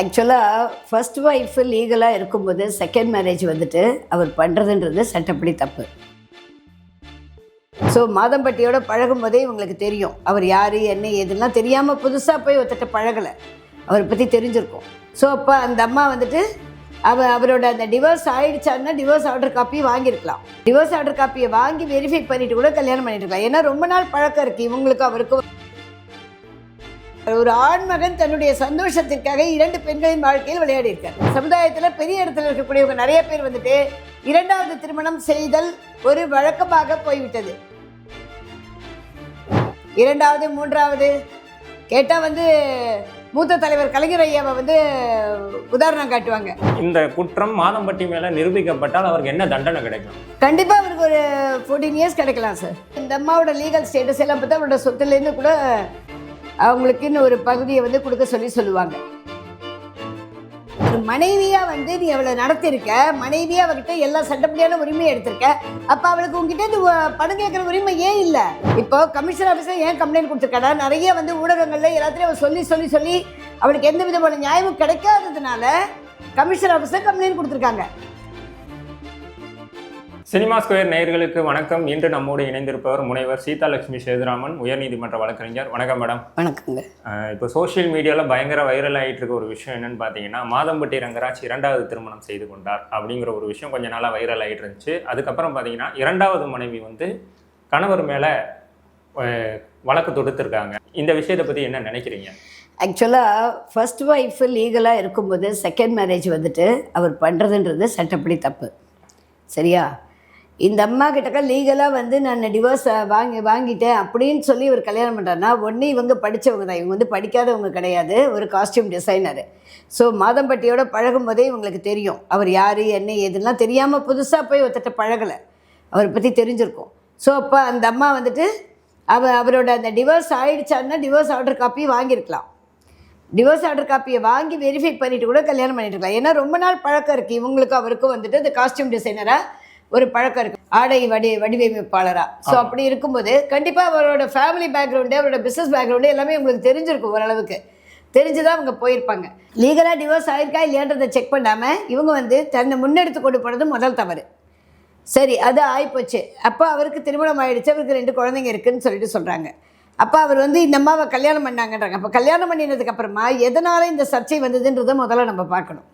ஆக்சுவலாக first wife லீகலாக இருக்கும்போது செகண்ட் மேரேஜ் வந்துட்டு அவர் பண்ணுறதுன்றது சட்டப்படி தப்பு. ஸோ மாதம்பட்டியோட பழகும் போதே இவங்களுக்கு தெரியும். அவர் யார் என்ன ஏதுலாம் தெரியாமல் புதுசாக போய் ஒருத்தட்ட பழகலை. அவரை பற்றி தெரிஞ்சிருக்கும். ஸோ அப்போ அந்த அம்மா வந்துட்டு அவ அவரோட அந்த டிவோர்ஸ் ஆகிடுச்சான்னா டிவோர்ஸ் ஆர்டர் காப்பியும் வாங்கியிருக்கலாம். டிவோர்ஸ் ஆர்டர் காப்பியை வாங்கி வெரிஃபை பண்ணிட்டு கூட கல்யாணம் பண்ணிட்டு இருக்கலாம். ஏன்னா ரொம்ப நாள் பழக்கம் இருக்குது இவங்களுக்கும் அவருக்கும் ஒரு ஆண்மகன் தன்னுடைய சந்தோஷத்திற்காக இரண்டு பெண்களின் வாழ்க்கையில் விளையாடி இருக்கார் சமுதாயத்தில் பெரிய இடத்துல இருக்கக்கூடியவங்க நிறைய பேர் வந்துட்டு இரண்டாவது திருமணம் செய்தல் ஒரு வழக்கமாக போய்விட்டது. இரண்டாவது மூன்றாவது கேட்டால் வந்து மூத்த தலைவர் கலைஞர் ஐயாவை வந்து உதாரணம் காட்டுவாங்க. இந்த குற்றம் மாதம்பட்டி மேல நிரூபிக்கப்பட்டால் அவருக்கு என்ன தண்டனை கிடைக்கும்? கண்டிப்பாக அவருக்கு ஒரு ஃபோர்டீன் இயர்ஸ் கிடைக்கலாம் சார் இந்த அம்மாவோட லீகல் ஸ்டேட்டஸ் எல்லாம் பார்த்தா அவரோட சொத்துலேருந்து கூட அவங்களுக்குன்னு ஒரு பகுதியை வந்து கொடுக்க சொல்லி சொல்லுவாங்க. ஒரு மனைவியா வந்து நீ அவளை நடத்திருக்க மனைவியா அவகிட்ட எல்லா சட்டப்படியான உரிமையை எடுத்திருக்க அப்ப அவளுக்கு உங்ககிட்ட இந்த பணம் கேட்குற உரிமை ஏன் இல்லை? இப்போ கமிஷனர் ஆஃபீஸர் ஏன் கம்ப்ளைண்ட் கொடுத்துருக்கடா? நிறைய வந்து ஊடகங்கள்ல எல்லாத்துலேயும் அவ சொல்லி சொல்லி சொல்லி அவளுக்கு எந்த விதமான நியாயமும் கிடைக்காததுனால கமிஷனர் ஆஃபீஸர் கம்ப்ளைண்ட் கொடுத்துருக்காங்க. சினிமா ஸ்கொயர் நேயர்களுக்கு வணக்கம். இன்று நம்மோடு இணைந்திருப்பவர் முனைவர் சீதாலட்சுமி சேதுராமன் உயர்நீதிமன்ற வழக்கறிஞர். வணக்கம் மேடம். வணக்கங்க. இப்போ சோஷியல் மீடியாவில் பயங்கர வைரல் ஆகிட்டு இருக்க ஒரு விஷயம் என்னன்னு பார்த்தீங்கன்னா மாதம்பட்டி ரங்கராஜ் இரண்டாவது திருமணம் செய்து கொண்டார் அப்படிங்கிற ஒரு விஷயம் கொஞ்ச நாளாக வைரல் ஆகிட்டு இருந்துச்சு அதுக்கப்புறம் பார்த்தீங்கன்னா இரண்டாவது மனைவி வந்து கணவர் மேலே வழக்கு தொடுத்திருக்காங்க. இந்த விஷயத்தை பற்றி என்ன நினைக்கிறீங்க? ஆக்சுவலாக ஃபர்ஸ்ட் ஒய்ஃபு லீகலாக இருக்கும்போது செகண்ட் மேரேஜ் வந்துட்டு அவர் பண்ணுறதுன்றது சட்டப்படி தப்பு. சரியா? இந்த அம்மா கிட்டக்க லீகலாக வந்து நான் டிவோர்ஸ் வாங்கி வாங்கிட்டேன் அப்படின்னு சொல்லி இவர் கல்யாணம் பண்ணுறாருனா ஒன்று இவங்க படித்தவங்க தான். இவங்க வந்து படிக்காதவங்க கிடையாது. ஒரு காஸ்டியூம் டிசைனர் ஸோ மாதம்பட்டியோட பழகும் போதே இவங்களுக்கு தெரியும். அவர் யார் என்ன ஏதுலாம் தெரியாமல் புதுசாக போய் ஒருத்தட்ட பழகலை. அவரை பற்றி தெரிஞ்சிருக்கும். ஸோ அப்போ அந்த அம்மா வந்துட்டு அவ அவரோட அந்த டிவோர்ஸ் ஆகிடுச்சான்னா டிவோர்ஸ் ஆர்டர் காப்பி வாங்கியிருக்கலாம். டிவோர்ஸ் ஆர்டர் காப்பியை வாங்கி வெரிஃபை பண்ணிவிட்டு கூட கல்யாணம் பண்ணிட்டு இருக்கலாம். ஏன்னா ரொம்ப நாள் பழக்கம் இருக்குது இவங்களுக்கும் அவருக்கும் வந்துட்டு இந்த காஸ்டியூம் டிசைனராக ஒரு பழக்கம் இருக்குது ஆடை வடி வடிவமைப்பாளராக ஸோ. அப்படி இருக்கும்போது கண்டிப்பாக அவரோட ஃபேமிலி பேக்ரவுண்டு அவரோட பிஸ்னஸ் பேக்ரவுண்டு எல்லாமே உங்களுக்கு தெரிஞ்சிருக்கும் ஓரளவுக்கு. தெரிஞ்சு தான் அவங்க போயிருப்பாங்க. லீகலாக டிவோர்ஸ் ஆயிருக்கா இல்லையான்றதை செக் பண்ணாமல் இவங்க வந்து தன்னை முன்னெடுத்து கொண்டு போனது முதல் தவறு. சரி அது ஆயிப்போச்சு. அப்போ அவருக்கு திருமணம் ஆயிடுச்சு. அவருக்கு ரெண்டு குழந்தைங்க இருக்குன்னு சொல்லிட்டு சொல்கிறாங்க அப்போ அவர் வந்து இந்த அம்மாவை கல்யாணம் பண்ணாங்கன்றாங்க. அப்போ கல்யாணம் பண்ணினதுக்கு அப்புறமா எதனால இந்த சர்ச்சை வந்ததுன்றதை முதல்ல நம்ம பார்க்கணும்.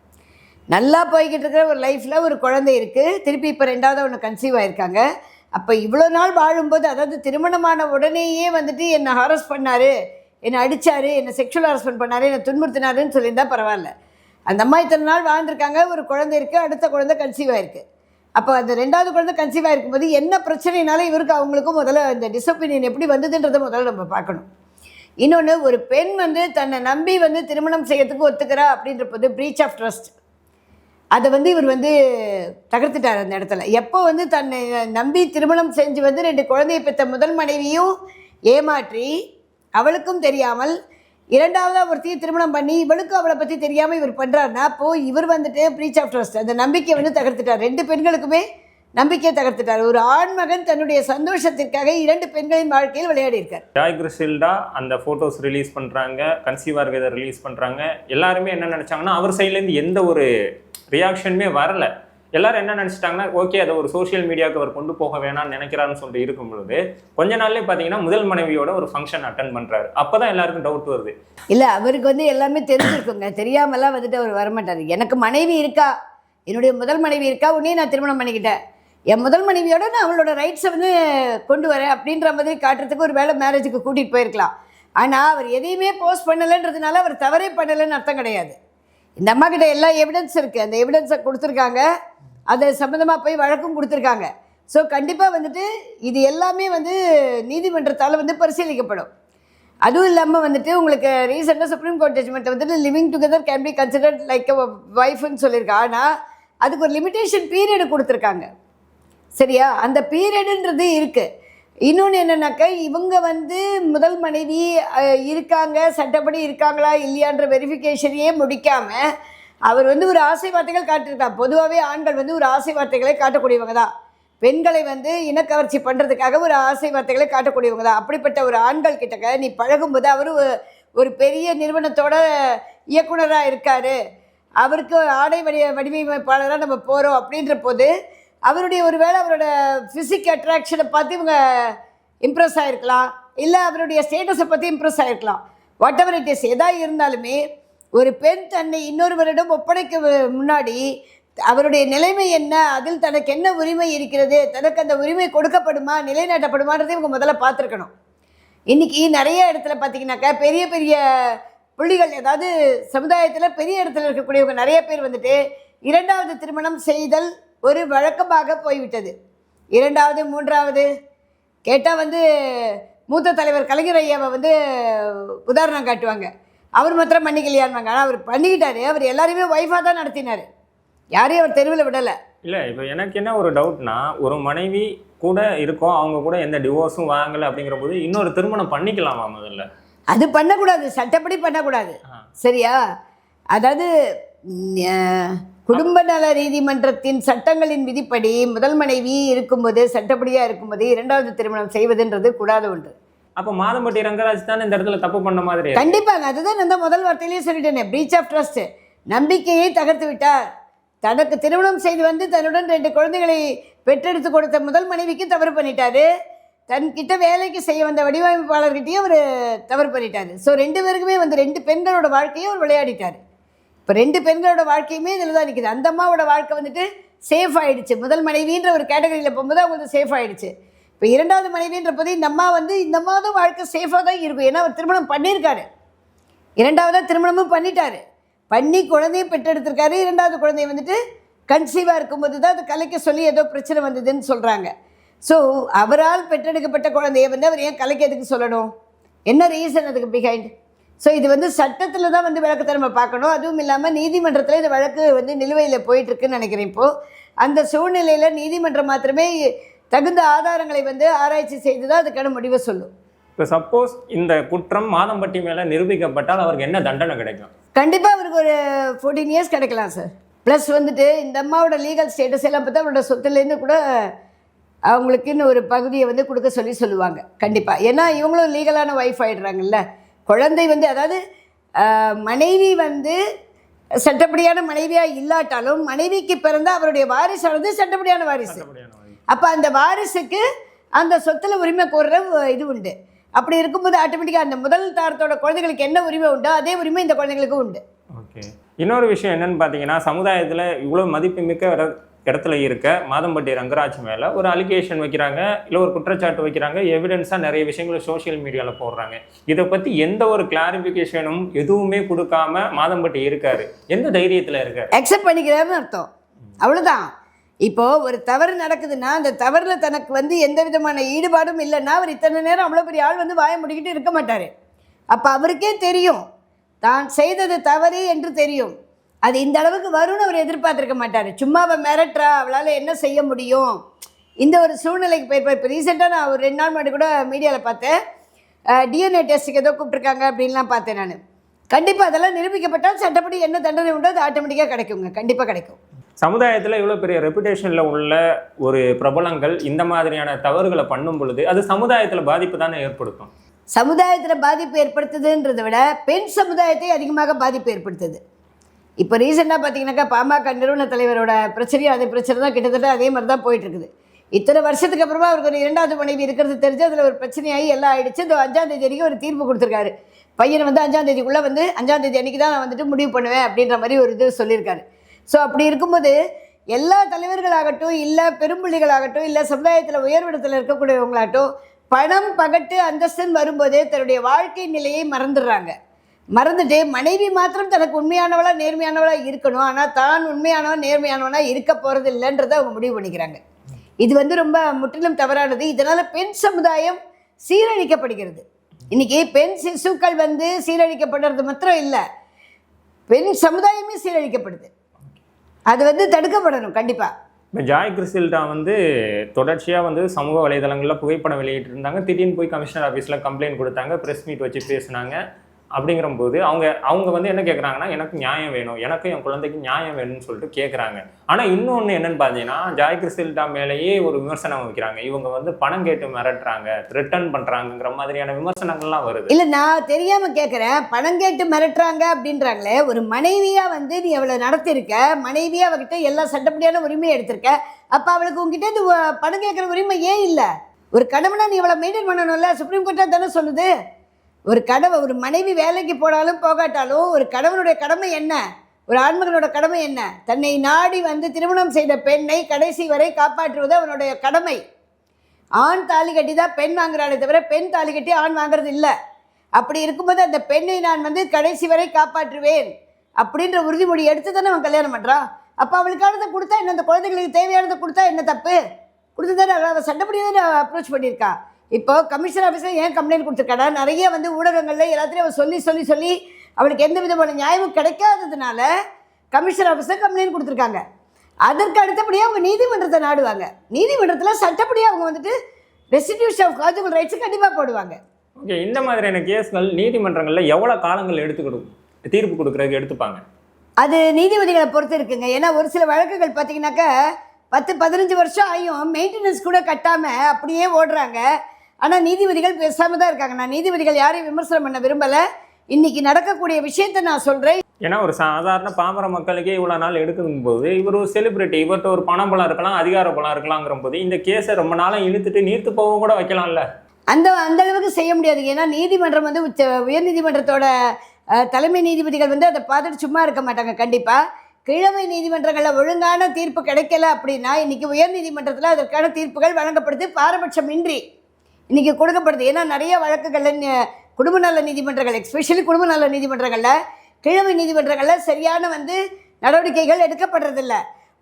நல்லா போய்கிட்டு இருக்கிற ஒரு லைஃப்பில் ஒரு குழந்தை இருக்குது திருப்பி இப்போ ரெண்டாவது ஒன்று கன்சீவ் ஆயிருக்காங்க. அப்போ இவ்வளோ நாள் வாழும்போது அதாவது திருமணமான உடனேயே வந்துட்டு என்னை ஹாரஸ் பண்ணார் என்னை அடித்தார் என்னை செக்ஷுவல் ஹாரஸ்மெண்ட் பண்ணார் என்னை துன்புறுத்தினாருன்னு சொல்லியிருந்தால் பரவாயில்ல. அந்த அம்மா இத்தனை நாள் வாழ்ந்திருக்காங்க ஒரு குழந்தை இருக்குது அடுத்த குழந்தை கன்சீவ் ஆயிருக்கு. அப்போ அந்த ரெண்டாவது குழந்தை கன்சீவ் ஆயிருக்கும்போது என்ன பிரச்சனைனால இவருக்கு அவங்களுக்கும் முதல்ல இந்த டிசப்பினியன் எப்படி வந்ததுன்றதை முதல்ல நம்ம பார்க்கணும். இன்னொன்று ஒரு பெண் வந்து தன்னை நம்பி வந்து திருமணம் செய்யறதுக்கு ஒத்துக்கிறா அப்படின்றப்போது ப்ரீச் ஆஃப் ட்ரஸ்ட் அதை வந்து இவர் வந்து தகர்த்துட்டார் அந்த இடத்துல. எப்போ வந்து தன்னை நம்பி திருமணம் செஞ்சு வந்து ரெண்டு குழந்தையை பெற்ற முதல் மனைவியும் ஏமாற்றி அவளுக்கும் தெரியாமல் இரண்டாவதாக ஒருத்தையும் திருமணம் பண்ணி இவளுக்கும் அவளை பற்றி தெரியாமல் இவர் பண்ணுறாருன்னா அப்போது இவர் வந்துட்டு ப்ரீச் ஆஃப் ட்ரஸ்ட் அந்த நம்பிக்கையை வந்து தகர்த்துட்டார். ரெண்டு பெண்களுக்குமே நம்பிக்கையை தகர்த்துட்டார். ஒரு ஆண்மகன் தன்னுடைய சந்தோஷத்திற்காக இரண்டு பெண்களின் வாழ்க்கையில் விளையாடி இருக்கார். ஜாய் கிறிஸ்டில்டா அந்த ஃபோட்டோஸ் ரிலீஸ் பண்ணுறாங்க கன்சீவாக இருக்கிறத ரிலீஸ் பண்ணுறாங்க எல்லாருமே என்ன நினச்சாங்கன்னா அவர் சைட்லேருந்து எந்த ஒரு ரியாக்ஷனுமே வரல. எல்லாரும் என்ன நினச்சிட்டாங்கன்னா ஓகே அதை ஒரு சோஷியல் மீடியாவுக்கு அவர் கொண்டு போக வேணாம்னு நினைக்கிறாருன்னு சொல்லிட்டு இருக்கும் பொழுது கொஞ்ச நாள்லேயே பார்த்தீங்கன்னா முதல் மனைவியோட ஒரு ஃபங்க்ஷன் அட்டன் பண்ணுறாரு அப்போ தான் எல்லாருக்கும் டவுட் வருது. இல்லை அவருக்கு வந்து எல்லாமே தெரிஞ்சிருக்குங்க. தெரியாமலாம் வந்துட்டு அவர் வரமாட்டார். எனக்கு மனைவி இருக்கா? என்னுடைய முதல் மனைவி இருக்கா? உடனே நான் திருமணம் பண்ணிக்கிட்டேன். என் முதல் மனைவியோட நான் அவளோட ரைட்ஸை வந்து கொண்டு வரேன். அப்படின்ற மாதிரி காட்டுறதுக்கு ஒரு வேலை மேரேஜுக்கு கூட்டிகிட்டு போயிருக்கலாம். ஆனால் அவர் எதையுமே போஸ்ட் பண்ணலைன்றதுனால அவர் தவறே பண்ணலைன்னு அர்த்தம் கிடையாது. இந்த அம்மா கிட்ட எல்லா எவிடன்ஸ் இருக்குது அந்த எவிடன்ஸை கொடுத்துருக்காங்க. அதை சம்மந்தமாக போய் வழக்கும் கொடுத்துருக்காங்க. ஸோ கண்டிப்பாக வந்துட்டு இது எல்லாமே வந்து நீதிமன்றத்தால் வந்து பரிசீலிக்கப்படும். அதுவும் இல்லாமல் வந்துட்டு உங்களுக்கு ரீசெண்டாக சுப்ரீம் கோர்ட் ஜட்மெண்ட் வந்துட்டு living together can be considered like ஒய்ஃப்னு சொல்லியிருக்கா. ஆனால் அதுக்கு ஒரு லிமிட்டேஷன் பீரியடு கொடுத்துருக்காங்க. சரியா? அந்த பீரியடுன்றது இருக்குது இன்னொன்று என்னென்னாக்கா இவங்க வந்து முதல் மனைவி இருக்காங்க சட்டப்படி இருக்காங்களா இல்லையான்ற வெரிஃபிகேஷனையே முடிக்காமல் அவர் வந்து ஒரு ஆசை வார்த்தைகள் காட்டியிருக்கார். பொதுவாகவே ஆண்கள் வந்து ஒரு ஆசை வார்த்தைகளை காட்டக்கூடியவங்க தான். பெண்களை வந்து இனக்கவர்ச்சி பண்ணுறதுக்காக ஒரு ஆசை வார்த்தைகளை காட்டக்கூடியவங்க தான். அப்படிப்பட்ட ஒரு ஆண்கள் கிட்டக்க நீ பழகும்போது அவர் ஒரு பெரிய நிறுவனத்தோட இயக்குனராக இருக்கார். அவருக்கு ஆடை வடி வடிவமைப்பாளராக நம்ம போகிறோம் அப்படின்ற போது அவருடைய ஒருவேளை அவரோட ஃபிசிக் அட்ராக்ஷனை பார்த்து இவங்க இம்ப்ரெஸ் ஆகிருக்கலாம் இல்லை அவருடைய ஸ்டேட்டஸை பற்றி இம்ப்ரெஸ் ஆகிருக்கலாம் வாட் எவர் இட் இஸ் எதாக இருந்தாலுமே ஒரு பெண் தன்னை இன்னொருவரிடம் ஒப்படைக்க முன்னாடி அவருடைய நிலைமை என்ன அதில் தனக்கு என்ன உரிமை இருக்கிறது தனக்கு அந்த உரிமை கொடுக்கப்படுமா நிலைநாட்டப்படுமான்றதை இவங்க முதல்ல பார்த்துருக்கணும். இன்னைக்கு நிறைய இடத்துல பார்த்தீங்கன்னாக்கா பெரிய பெரிய புள்ளிகள் ஏதாவது சமுதாயத்தில் பெரிய இடத்துல இருக்கக்கூடியவங்க நிறைய பேர் வந்துட்டு இரண்டாவது திருமணம் செய்தல் ஒரு வழக்கமாக போய்விட்டது. இரண்டாவது மூன்றாவது? கேட்டால் வந்து மூத்த தலைவர் கலைஞர் ஐயாவை வந்து உதாரணம் காட்டுவாங்க. அவர் மாத்திரம் பண்ணிக்கலையான்வாங்க ஆனால் அவர் பண்ணிக்கிட்டாரு. அவர் எல்லாரையுமே ஒய்ஃபாக தான் நடத்தினார். யாரையும் அவர் தெருவில் விடலை. இல்லை இப்போ எனக்கு என்ன ஒரு டவுட்னா ஒரு மனைவி கூட இருக்கோம் அவங்க கூட எந்த டிவோர்ஸும் வாங்கலை அப்படிங்கிற போது இன்னொரு திருமணம் பண்ணிக்கலாமா முதல்ல? அது பண்ணக்கூடாது. சட்டப்படி பண்ணக்கூடாது. சரியா? அதாவது குடும்ப நல நீதிமன்றத்தின் சட்டங்களின் விதிப்படி முதல் மனைவி இருக்கும்போது சட்டப்படியாக இருக்கும்போது இரண்டாவது திருமணம் செய்வதுன்றது கூடாத ஒன்று. அப்போ மாதம்பட்டி ரங்கராஜ் தானே இந்த இடத்துல தப்பு பண்ண மாதிரி இருக்கு. கண்டிப்பாங்க. அதுதான் தான் முதல் வார்த்தையிலேயே சொல்லிட்டேனே. பிரீச் ஆஃப் ட்ரஸ்ட் நம்பிக்கையை தகர்த்து விட்டார். தனக்கு திருமணம் செய்து வந்து தன்னுடன் ரெண்டு குழந்தைகளை பெற்றெடுத்து கொடுத்த முதல் மனைவிக்கு தவறு பண்ணிட்டாரு. தன்கிட்ட வேலைக்கு செய்ய வந்த வடிவமைப்பாளர்கிட்டயும் அவர் தவறு பண்ணிட்டாரு. ஸோ ரெண்டு பேருக்குமே வந்து ரெண்டு பெண்களோட வாழ்க்கையும் அவர் விளையாடிட்டார். இப்போ ரெண்டு பெண்களோட வாழ்க்கையுமே இதில் தான் நிற்கிது அந்த அம்மாவோட வாழ்க்கை வந்துட்டு சேஃப் ஆகிடுச்சு முதல் மனைவின்ற ஒரு கேட்டகரியில் போகும்போது அவங்களுக்கு சேஃப் ஆகிடுச்சு இப்போ இரண்டாவது மனைவின்ற போது இந்த அம்மா வந்து இந்த அம்மா தான் வாழ்க்கை சேஃபாக தான் இருக்கும். ஏன்னா அவர் திருமணம் பண்ணியிருக்காரு. இரண்டாவதாக திருமணமும் பண்ணிட்டாரு. பண்ணி குழந்தையும் பெற்றெடுத்திருக்காரு. இரண்டாவது குழந்தைய வந்துட்டு கன்சீவாக இருக்கும்போது தான் அது கலைக்க சொல்லி ஏதோ பிரச்சனை வந்ததுன்னு சொல்கிறாங்க ஸோ அவரால் பெற்றெடுக்கப்பட்ட குழந்தைய வந்து அவர் ஏன் கலைக்க எதுக்கு சொல்லணும்? என்ன ரீசன் அதுக்கு பிஹைண்ட் ஸோ இது வந்து சட்டத்தில் தான் வந்து விளக்கத்தை நம்ம பார்க்கணும். அதுவும் இல்லாமல் நீதிமன்றத்தில் இந்த வழக்கு வந்து நிலுவையில் போயிட்டுருக்குன்னு நினைக்கிறேன் இப்போது அந்த சூழ்நிலையில் நீதிமன்றம் மாத்திரமே தகுந்த ஆதாரங்களை வந்து ஆராய்ச்சி செய்து தான் அதுக்கான முடிவை சொல்லும். இப்போ சப்போஸ் இந்த குற்றம் மாதம்பட்டி மேலே நிரூபிக்கப்பட்டால் அவருக்கு என்ன தண்டனை கிடைக்கும்? கண்டிப்பாக அவருக்கு ஒரு ஃபோர்டீன் இயர்ஸ் கிடைக்கலாம் சார் ப்ளஸ் வந்துட்டு இந்த அம்மாவோட லீகல் ஸ்டேட்டஸ் எல்லாம் பார்த்தா அவரோட சொத்துலேருந்து கூட அவங்களுக்குன்னு ஒரு பகுதியை வந்து கொடுக்க சொல்லி சொல்லுவாங்க. கண்டிப்பாக ஏன்னா இவங்களும் லீகலான ஒய்ஃப் ஆயிடுறாங்கல்ல. குழந்தை வந்து அதாவது மனைவி வந்து சட்டப்படியான மனைவியாக இல்லாட்டாலும் மனைவிக்கு பிறந்த அவருடைய வாரிசானது சட்டப்படியான வாரிசு. அப்போ அந்த வாரிசுக்கு அந்த சொத்துல உரிமை கோர்ற இது உண்டு. அப்படி இருக்கும்போது ஆட்டோமேட்டிக்காக அந்த முதல் தாரத்தோட குழந்தைகளுக்கு என்ன உரிமை உண்டோ அதே உரிமை இந்த குழந்தைகளுக்கும் உண்டு. ஓகே. இன்னொரு விஷயம் என்னன்னு பார்த்தீங்கன்னா சமுதாயத்தில் இவ்வளோ மதிப்புமிக்க இடத்துல இருக்க மாதம்பட்டி ரங்கராஜ் மேலே ஒரு அலிகேஷன் வைக்கிறாங்க இல்லை ஒரு குற்றச்சாட்டு வைக்கிறாங்க எவிடன்ஸாக நிறைய விஷயங்களை சோஷியல் மீடியாவில் போடுறாங்க. இதை பற்றி எந்த ஒரு கிளாரிஃபிகேஷனும் எதுவுமே கொடுக்காம மாதம்பட்டி இருக்காரு. எந்த தைரியத்தில் இருக்காரு? அக்செப்ட் பண்ணிக்கிறாருன்னு அர்த்தம். அவ்வளோதான் இப்போ ஒரு தவறு நடக்குதுன்னா அந்த தவறில் தனக்கு வந்து எந்த விதமான ஈடுபாடும் இல்லைன்னா அவர் இத்தனை நேரம் அவ்வளோ பெரிய ஆள் வந்து வாய முடிக்கிட்டு இருக்க மாட்டார். அப்போ அவருக்கே தெரியும். தான் செய்தது தவறு என்று தெரியும். அது இந்த அளவுக்கு வரும்னு அவர் எதிர்பார்த்திருக்க மாட்டார். சும்மா அவள் மிரட்டுறா அவளால் என்ன செய்ய முடியும்? இந்த ஒரு சூழ்நிலைக்கு போயிருப்பார். இப்போ ரீசெண்டாக நான் ஒரு ரெண்டு நாள் முன்னாடி கூட மீடியாவில் பார்த்தேன். டிஎன்ஏ டெஸ்ட்டுக்கு ஏதோ கூப்பிட்ருக்காங்க அப்படின்லாம் பார்த்தேன் நான். கண்டிப்பாக அதெல்லாம் நிரூபிக்கப்பட்டால் சட்டப்படி என்ன தண்டனை உண்டோ அது ஆட்டோமேட்டிக்காக கிடைக்குங்க. கண்டிப்பாக கிடைக்கும். சமுதாயத்தில் இவ்வளோ பெரிய ரெப்புடேஷனில் உள்ள ஒரு பிரபலங்கள் இந்த மாதிரியான தவறுகளை பண்ணும் பொழுது அது சமுதாயத்தில் பாதிப்பு தானே ஏற்படுத்தும்? சமுதாயத்தில் பாதிப்பு ஏற்படுத்துதுன்றதை விட பெண் சமுதாயத்தை அதிகமாக பாதிப்பு ஏற்படுத்துது. இப்போ ரீசெண்டாக பார்த்தீங்கன்னாக்கா பாமக நிறுவன தலைவரோட பிரச்சனையும் அதே பிரச்சனை தான் கிட்டத்தட்ட அதே மாதிரி தான் போயிட்டுருக்குது. இத்தனை வருஷத்துக்கு அப்புறமா அவருக்கு ஒரு இரண்டாவது மனைவி இருக்கிறது தெரிஞ்சு அதில் ஒரு பிரச்சனையாகி எல்லாம் ஆகிடுச்சு இந்த அஞ்சாம் தேதி வரைக்கும் ஒரு தீர்ப்பு கொடுத்துருக்காரு. பையனை வந்து அஞ்சாம் தேதிக்குள்ளே வந்து அஞ்சாம் தேதி அன்றைக்கி தான் நான் வந்துட்டு முடிவு பண்ணுவேன் அப்படின்ற மாதிரி ஒரு இது சொல்லியிருக்காரு. ஸோ அப்படி இருக்கும்போது எல்லா தலைவர்களாகட்டும் இல்லை பெரும்புள்ளிகளாகட்டும் இல்லை சமுதாயத்தில் உயர்விடத்தில் இருக்கக்கூடியவங்களாகட்டும் பணம் பகட்டு அந்தஸ்துன்னு வரும்போதே தன்னுடைய வாழ்க்கை நிலையை மறந்துடுறாங்க. மறந்துட்டு மனைவி மாத்திரம் தனக்கு உண்மையானவளா நேர்மையானவளா இருக்கணும். ஆனால் தான் உண்மையானவன் நேர்மையானவனா இருக்க போகிறது இல்லைன்றதை அவங்க முடிவு பண்ணிக்கிறாங்க. இது வந்து ரொம்ப முற்றிலும் தவறானது. இதனால் பெண் சமுதாயம் சீரழிக்கப்படுகிறது. இன்னைக்கு பெண் சிசுக்கள் வந்து சீரழிக்கப்படுறது மாத்திரம் இல்லை. பெண் சமுதாயமே சீரழிக்கப்படுது. அது வந்து தடுக்கப்படணும் கண்டிப்பாக இப்போ ஜாய் கிறிஸ்டில்டா வந்து தொடர்ச்சியாக வந்து சமூக வலைதளங்களில் புகைப்படம் வெளியிட்டு இருந்தாங்க திடீர்னு போய் கமிஷனர் ஆஃபீஸில் கம்ப்ளைண்ட் கொடுத்தாங்க. ப்ரெஸ் மீட் வச்சு பேசுனாங்க. அப்படிங்கிற போது அவங்க அவங்க வந்து என்ன கேட்குறாங்கன்னா எனக்கு நியாயம் வேணும். எனக்கு என் குழந்தைக்கு நியாயம் வேணும்னு சொல்லிட்டு கேட்குறாங்க ஆனால் இன்னொன்று என்னன்னு பார்த்தீங்கன்னா ஜாய் கிறிஸ்டில்டா மேலேயே ஒரு விமர்சனம் வைக்கிறாங்க. இவங்க வந்து பணம் கேட்டு மிரட்டுறாங்க ரிட்டர்ன் பண்ணுறாங்கங்கிற மாதிரியான விமர்சனங்கள்லாம் வருது. இல்லை நான் தெரியாமல் கேட்குறேன் பணம் கேட்டு மிரட்டுறாங்க அப்படின்றாங்களே ஒரு மனைவியாக வந்து நீ அவளை நடத்தியிருக்க மனைவியாக அவகிட்ட எல்லா சட்டப்படியான உரிமையை எடுத்திருக்க அப்போ அவளுக்கு உங்ககிட்ட இந்த பணம் கேட்குற உரிமை ஏன் இல்லை? ஒரு கணவனை நீ இவளை மெயின்டைன் பண்ணணும்ல? சுப்ரீம் கோர்ட்டாக தானே சொல்லுது. ஒரு கணவன் ஒரு மனைவி வேலைக்கு போனாலும் போகாட்டாலும் ஒரு கணவனுடைய கடமை என்ன? ஒரு ஆண்மகனோட கடமை என்ன? தன்னை நாடி வந்து திருமணம் செய்த பெண்ணை கடைசி வரை காப்பாற்றுவது அவனுடைய கடமை. ஆண் தாலி கட்டி தான் பெண் வாங்குறாளே தவிர பெண் தாலி கட்டி ஆண் வாங்குறது இல்லை. அப்படி இருக்கும்போது அந்த பெண்ணை நான் வந்து கடைசி வரை காப்பாற்றுவேன் அப்படின்ற உறுதிமொழி எடுத்து தானே அவன் கல்யாணம் பண்ணுறான் அப்போ அவளுக்கானதை கொடுத்தா என்ன? அந்த குழந்தைங்களுக்கு தேவையானதை கொடுத்தா என்ன தப்பு? கொடுத்து தானே அவள் சட்டப்படி தானே அப்ரோச் பண்ணியிருக்கா? இப்போ கமிஷனர் ஆஃபீஸில் ஏன் கம்ப்ளைண்ட் கொடுத்துருக்காடா நிறைய வந்து ஊடகங்களில் எல்லாத்துலேயும் அவள் சொல்லி சொல்லி சொல்லி அவளுக்கு எந்த விதமான நியாயமும் கிடைக்காததுனால கமிஷனர் ஆஃபீஸில் கம்ப்ளைண்ட் கொடுத்துருக்காங்க. அதற்கு அடுத்தபடியாக அவங்க நீதிமன்றத்தை நாடுவாங்க. நீதிமன்றத்தில் சட்டப்படியாக அவங்க வந்துட்டு ரெஸ்டிடியூஷன் ஆஃப் காஜுவல் ரைட்ஸ் கண்டிப்பாக போடுவாங்க. ஓகே இந்த மாதிரியான கேஸ்கள் நீதிமன்றங்களில் எவ்வளோ காலங்கள் எடுத்து கொடு தீர்ப்பு கொடுக்குறதுக்கு எடுத்துப்பாங்க. அது நீதிபதிகளை பொறுத்து இருக்குங்க. ஏன்னா ஒரு சில வழக்குகள் பார்த்தீங்கன்னாக்கா பத்து பதினஞ்சு வருஷம் ஆயும் மெயின்டெனன்ஸ் கூட கட்டாமல் அப்படியே ஓடுறாங்க. ஆனால் நீதிபதிகள் பேசாமல் தான் இருக்காங்க. நான் நீதிபதிகள் யாரையும் விமர்சனம் பண்ண விரும்பலை. இன்னைக்கு நடக்கக்கூடிய விஷயத்தை நான் சொல்கிறேன் ஏன்னா ஒரு சாதாரண பாமர மக்களுக்கே இவ்வளோ நாள் எடுக்கும் போது இவர் ஒரு செலிபிரிட்டி இவர்கிட்ட ஒரு பணம் பலம் இருக்கலாம் அதிகார பலம் இருக்கலாங்கிற போது இந்த கேஸை ரொம்ப நாளாக இழுத்துட்டு நீர்த்து போகவும் கூட வைக்கலாம்ல? அந்த அந்த அளவுக்கு செய்ய முடியாது. ஏன்னா நீதிமன்றம் வந்து உச்ச உயர்நீதிமன்றத்தோட தலைமை நீதிபதிகள் வந்து அதை பார்த்துட்டு சும்மா இருக்க மாட்டாங்க. கண்டிப்பாக கீழமை நீதிமன்றங்களில் ஒழுங்கான தீர்ப்பு கிடைக்கல அப்படின்னா இன்னைக்கு உயர்நீதிமன்றத்தில் அதற்கான தீர்ப்புகள் வழங்கப்படுது. பாரபட்சமின்றி. இன்றைக்கி கொடுக்கப்படுது. ஏன்னா நிறைய வழக்குகளில் குடும்ப நல நீதிமன்றங்கள் எஸ்பெஷலி குடும்ப நல நீதிமன்றங்களில் கிழமை நீதிமன்றங்களில் சரியான வந்து நடவடிக்கைகள் எடுக்கப்படுறதில்ல.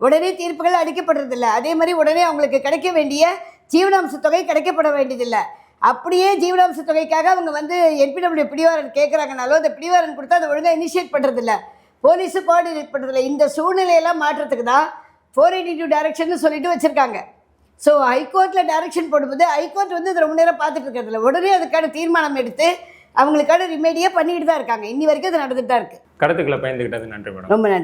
உடனே தீர்ப்புகள் அளிக்கப்படுறதில்ல. அதே மாதிரி உடனே அவங்களுக்கு கிடைக்க வேண்டிய ஜீவனாம்ச தொகை கிடைக்கப்பட வேண்டியதில்லை. அப்படியே ஜீவனாம்ச தொகைக்காக அவங்க வந்து என்பிடபிள்யூ பிடிவாரன் கேட்குறாங்கனாலும் அந்த பிடிவாரன் கொடுத்தா அதை ஒழுங்காக இனிஷியேட் பண்ணுறதில்ல போலீஸு கோஆர்டினேட் பண்ணுறதில்ல இந்த சூழ்நிலையெல்லாம் மாற்றத்துக்கு தான் ஃபோர் எயிட்டி டூ டேரக்ஷன் சொல்லிட்டு வச்சுருக்காங்க. ஸோ ஹைகோர்ட்டில் டைரக்ஷன் போடும்போது ஹைகோர்ட் வந்து இது ரொம்ப நேரம் பார்த்துட்டு இருக்கிறதில்ல உடனே அதுக்கான தீர்மானம் எடுத்து அவங்களுக்கான ரிமேடியாக பண்ணிக்கிட்டு தான் இருக்காங்க. இன்னி வரைக்கும் அது நடந்துட்டு தான் இருக்குது கருத்துக்களை பயந்துக்கிட்டது நன்றி மேடம். ரொம்ப நன்றி.